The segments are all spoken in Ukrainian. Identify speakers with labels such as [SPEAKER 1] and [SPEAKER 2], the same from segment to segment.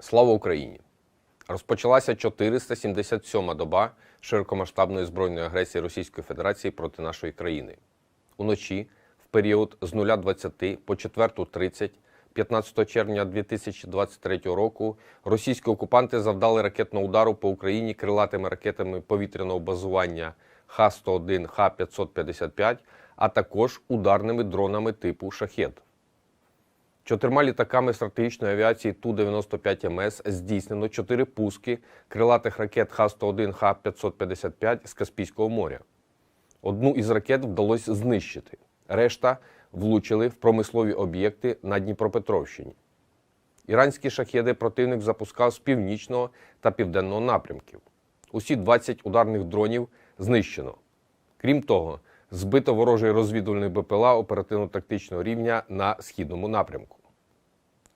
[SPEAKER 1] Слава Україні! Розпочалася 477-ма доба широкомасштабної збройної агресії Російської Федерації проти нашої країни. Уночі, в період з 0.20 по 4.30 15 червня 2023 року російські окупанти завдали ракетного удару по Україні крилатими ракетами повітряного базування Х-101, Х-555, а також ударними дронами типу «Шахет». Чотирма літаками стратегічної авіації Ту-95МС здійснено чотири пуски крилатих ракет Х-101, Х-555 з Каспійського моря. Одну із ракет вдалося знищити. Решта влучили в промислові об'єкти на Дніпропетровщині. Іранські шахеди противник запускав з північного та південного напрямків. Усі 20 ударних дронів знищено. Крім того, збито ворожий розвідувальний БПЛА оперативно-тактичного рівня на східному напрямку.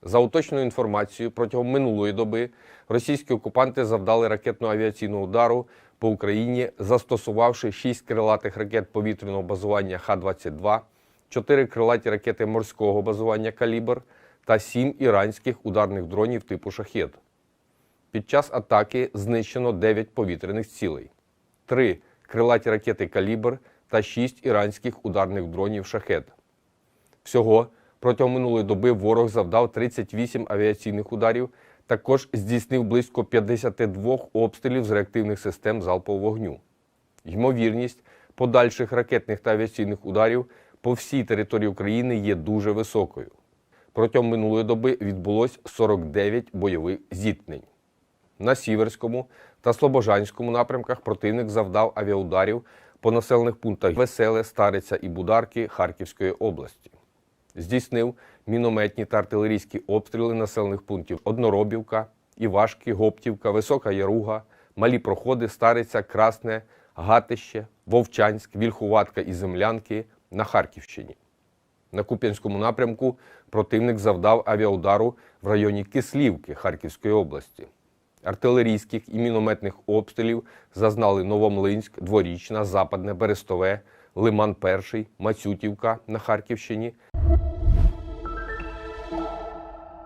[SPEAKER 1] За уточною інформацією, протягом минулої доби російські окупанти завдали ракетно-авіаційного удару по Україні, застосувавши 6 крилатих ракет повітряного базування Х-22, 4 крилаті ракети морського базування Калібр та 7 іранських ударних дронів типу Шахет. Під час атаки знищено 9 повітряних цілей, 3 крилаті ракети Калібр та 6 іранських ударних дронів Шахет. Всього протягом минулої доби ворог завдав 38 авіаційних ударів, також здійснив близько 52 обстрілів з реактивних систем залпового вогню. Ймовірність подальших ракетних та авіаційних ударів по всій території України є дуже високою. Протягом минулої доби відбулось 49 бойових зіткнень. На Сіверському та Слобожанському напрямках противник завдав авіаударів по населених пунктах Веселе, Стариця і Бударки Харківської області. Здійснив мінометні та артилерійські обстріли населених пунктів Одноробівка, Івашки, Гоптівка, Висока Яруга, Малі Проходи, Стариця, Красне, Гатище, Вовчанськ, Вільхуватка і Землянки на Харківщині. На Куп'янському напрямку противник завдав авіаудару в районі Кислівки Харківської області. Артилерійських і мінометних обстрілів зазнали Новомлинськ, Дворічна, Западне, Берестове, Лиман Перший, Мацютівка на Харківщині